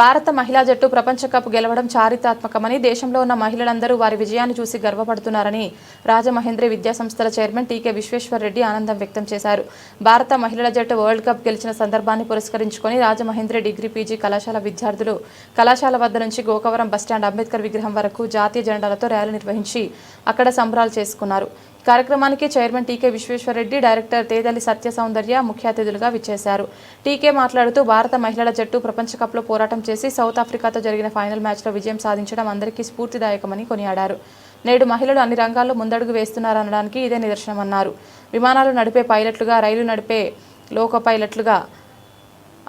భారత మహిళా జట్టు ప్రపంచ కప్ గెలవడం చారిత్రాత్మకమని దేశంలో ఉన్న మహిళలందరూ వారి విజయాన్ని చూసి గర్వపడుతున్నారని రాజమహేంద్రి విద్యాసంస్థల చైర్మన్ టీకే విశ్వేశ్వర్ రెడ్డి ఆనందం వ్యక్తం చేశారు. భారత మహిళల జట్టు వరల్డ్ కప్ గెలిచిన సందర్భాన్ని పురస్కరించుకొని రాజమహేంద్రి డిగ్రీ పీజీ కళాశాల విద్యార్థులు కళాశాల వద్ద నుంచి గోకవరం బస్టాండ్ అంబేద్కర్ విగ్రహం వరకు జాతీయ జెండాలతో ర్యాలీ నిర్వహించి అక్కడ సంబరాలు చేసుకున్నారు. కార్యక్రమానికి chairman TK Vishweshwar Reddy director Tedali Satya Soundarya ముఖ్య అతిథులుగా విచ్చేశారు. టీకే మాట్లాడుతూ భారత మహిళల జట్టు ప్రపంచ కప్లో పోరాటం చేసి సౌత్ ఆఫ్రికాతో జరిగిన ఫైనల్ మ్యాచ్లో విజయం సాధించడం అందరికీ స్ఫూర్తిదాయకమని కొనియాడారు. నేడు మహిళలు అన్ని రంగాల్లో ముందడుగు వేస్తున్నారనడానికి ఇదే నిదర్శనమన్నారు. విమానాలు నడిపే పైలట్లుగా రైలు నడిపే లోకో పైలట్లుగా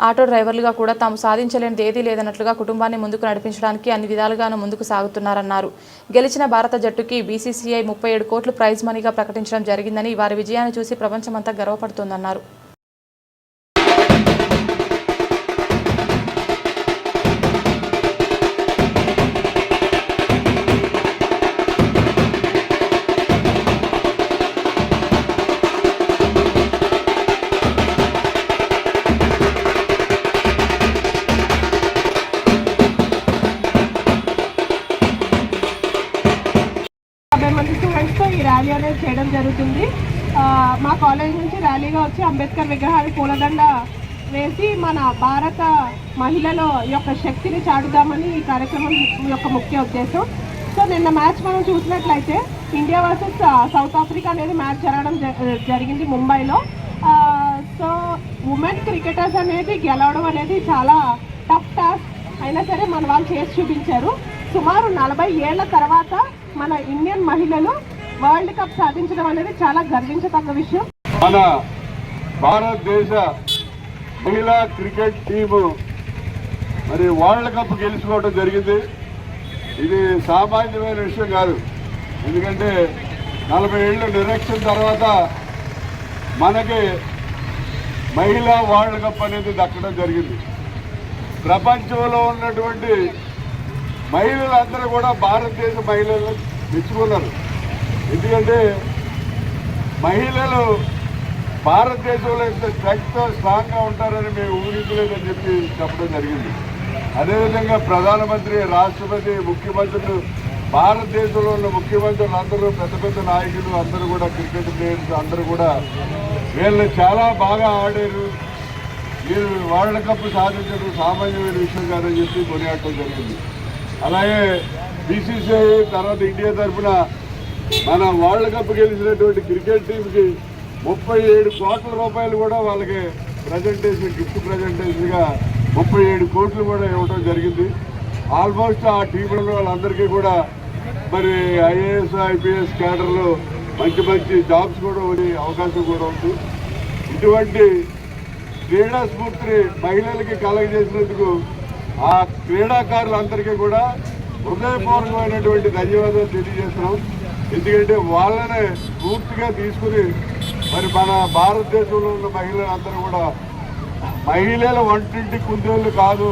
ఆటో డ్రైవర్లుగా కూడా తాము సాధించలేనిది ఏదీ లేదన్నట్లుగా కుటుంబాన్ని ముందుకు నడిపించడానికి అన్ని విధాలుగాను ముందుకు సాగుతున్నారన్నారు. గెలిచిన భారత జట్టుకి బీసీసీఐ ముప్పై ఏడు కోట్లు ప్రైజ్ మనీగా ప్రకటించడం జరిగిందని వారి విజయాన్ని చూసి ప్రపంచమంతా గర్వపడుతోందన్నారు. సో ఈ ర్యాలీ అనేది చేయడం జరుగుతుంది. మా కాలేజ్ నుంచి ర్యాలీగా వచ్చి అంబేద్కర్ విగ్రహానికి పూలదండ వేసి మన భారత మహిళల యొక్క శక్తిని చాటుదామని ఈ కార్యక్రమం యొక్క ముఖ్య ఉద్దేశం. సో నిన్న మ్యాచ్ మనం చూసినట్లయితే ఇండియా వర్సెస్ సౌత్ ఆఫ్రికా అనేది మ్యాచ్ జరగడం జ- జరిగింది ముంబైలో. సో ఉమెన్ క్రికెటర్స్ అనేది గెలవడం అనేది చాలా టఫ్ టాస్క్. అయినా సరే మన వాళ్ళు చేసి చూపించారు. సుమారు నలభై ఏళ్ళ తర్వాత మన ఇండియన్ మహిళలు వరల్డ్ కప్ సాధించడం అనేది చాలా గర్వించదగ్గ విషయం. మన భారతదేశ మహిళా క్రికెట్ టీము మరి వరల్డ్ కప్ గెలుచుకోవడం జరిగింది. ఇది సామాన్యమైన విషయం కాదు. ఎందుకంటే నలభై ఏళ్ళు నిరక్షణ తర్వాత మనకి మహిళా వరల్డ్ కప్ అనేది దక్కడం జరిగింది. ప్రపంచంలో ఉన్నటువంటి మహిళలందరూ కూడా భారతదేశ మహిళలు మెచ్చుకున్నారు. ఎందుకంటే మహిళలు భారతదేశంలో ఇంత స్ట్రెంగ్త్తో స్ట్రాంగ్గా ఉంటారని మేము ఊహించలేదని చెప్పి చెప్పడం జరిగింది. అదేవిధంగా ప్రధానమంత్రి రాష్ట్రపతి ముఖ్యమంత్రులు భారతదేశంలో ఉన్న ముఖ్యమంత్రులు అందరూ పెద్ద పెద్ద నాయకులు అందరూ కూడా క్రికెట్ ప్లేయర్స్ అందరూ కూడా వీళ్ళు చాలా బాగా ఆడారు. మీరు వరల్డ్ కప్ సాధించడం సామాన్యమైన విషయం కాదని చెప్పి కొనియాడటం జరిగింది. అలాగే బీసీసీఐ తర్వాత ఇండియా తరఫున మన వరల్డ్ కప్ గెలిచినటువంటి క్రికెట్ టీంకి ముప్పై ఏడు కోట్ల రూపాయలు కూడా వాళ్ళకి ప్రజెంటేషన్ గిఫ్ట్ ప్రజెంటేషన్గా ముప్పై ఏడు కోట్లు కూడా ఇవ్వడం జరిగింది. ఆల్మోస్ట్ ఆ టీంలో వాళ్ళందరికీ కూడా మరి ఐఏఎస్ ఐపీఎస్ క్యాడర్లు మంచి మంచి జాబ్స్ కూడా వచ్చే అవకాశం కూడా ఉంది. ఇటువంటి క్రీడా స్ఫూర్తిని మహిళలకి కలగజేసినందుకు ఆ క్రీడాకారులందరికీ కూడా హృదయపూర్వకమైనటువంటి ధన్యవాదాలు తెలియజేస్తున్నాం. ఎందుకంటే వాళ్ళనే పూర్తిగా తీసుకుని మరి మన భారతదేశంలో ఉన్న మహిళలందరూ కూడా మహిళల వంటింటి కుందేళ్ళు కాదు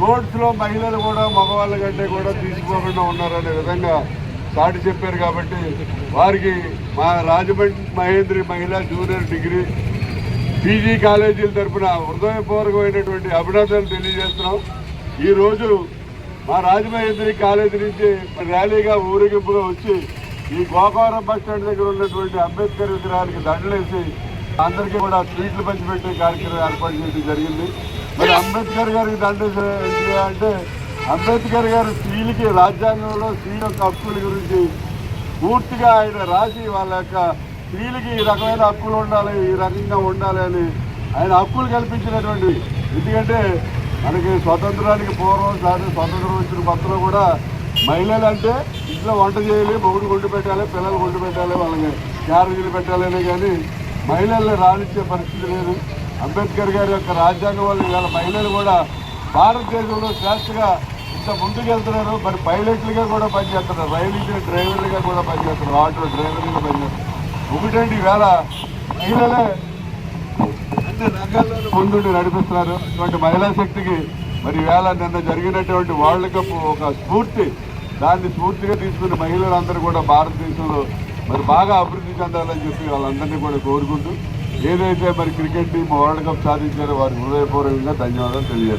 రోడ్స్లో మహిళలు కూడా మగవాళ్ళ కంటే కూడా తీసుకోకుండా ఉన్నారనే విధంగా సాటి చెప్పారు కాబట్టి వారికి మా రాజమండ్రి మహేంద్రి మహిళా జూనియర్ డిగ్రీ పీజీ కాలేజీల తరఫున హృదయపూర్వకమైనటువంటి అభినందనలు తెలియజేస్తున్నాం. ఈరోజు మా రాజమహేంద్రి కాలేజీ నుంచి ర్యాలీగా ఊరేగింపుగా వచ్చి ఈ గోకవరం బస్ స్టాండ్ దగ్గర ఉన్నటువంటి అంబేద్కర్ విగ్రహానికి దండలేసి అందరికీ కూడా స్వీట్లు పంచిపెట్టే కార్యక్రమం ఏర్పాటు చేయడం జరిగింది. మరి అంబేద్కర్ గారికి దండేసి అంటే అంబేద్కర్ గారు స్త్రీలకి రాజ్యాంగంలో స్త్రీల యొక్క హక్కుల గురించి పూర్తిగా ఆయన రాసి వాళ్ళ యొక్క స్త్రీలకి ఈ రకమైన హక్కులు ఉండాలి ఈ రకంగా ఉండాలి అని ఆయన హక్కులు కల్పించినటువంటి ఎందుకంటే మనకి స్వతంత్రానికి పూర్వం సార్ స్వతంత్రం వచ్చిన కొత్తలో కూడా మహిళలు అంటే ఇంట్లో వంట చేయాలి బొగుడు గుడ్డు పెట్టాలి పిల్లలు గుడ్డు పెట్టాలి వాళ్ళని క్యారేజీలు పెట్టాలనే కానీ మహిళల్ని రాణించే పరిస్థితి లేదు. అంబేద్కర్ గారి యొక్క రాజ్యాంగం వల్ల ఇవాళ మహిళలు కూడా భారతదేశంలో శ్రేష్టగా ఇంత ముందుకెళ్తున్నారు. మరి పైలట్లుగా కూడా పనిచేస్తున్నారు. రైలు ఇంజిన్ డ్రైవర్లుగా కూడా పనిచేస్తున్నారు. ఆటో డ్రైవర్లుగా పనిచేస్తున్నారు. ఒకటండి ఈవేళ మహిళలే అన్ని రంగాల్లోనూ ముందుండి నడిపిస్తున్నారు. ఇటువంటి మహిళా శక్తికి మరి ఈవేళ నిన్న జరిగినటువంటి వరల్డ్ కప్ ఒక స్ఫూర్తి. దాన్ని స్ఫూర్తిగా తీసుకుని మహిళలందరూ కూడా భారతదేశంలో మరి బాగా అభివృద్ధి చెందాలని చెప్పి వాళ్ళందరినీ కూడా కోరుకుంటూ ఏదైతే మరి క్రికెట్ టీం వరల్డ్ కప్ సాధించారో వారికి హృదయపూర్వకంగా ధన్యవాదాలు తెలియజేస్తాను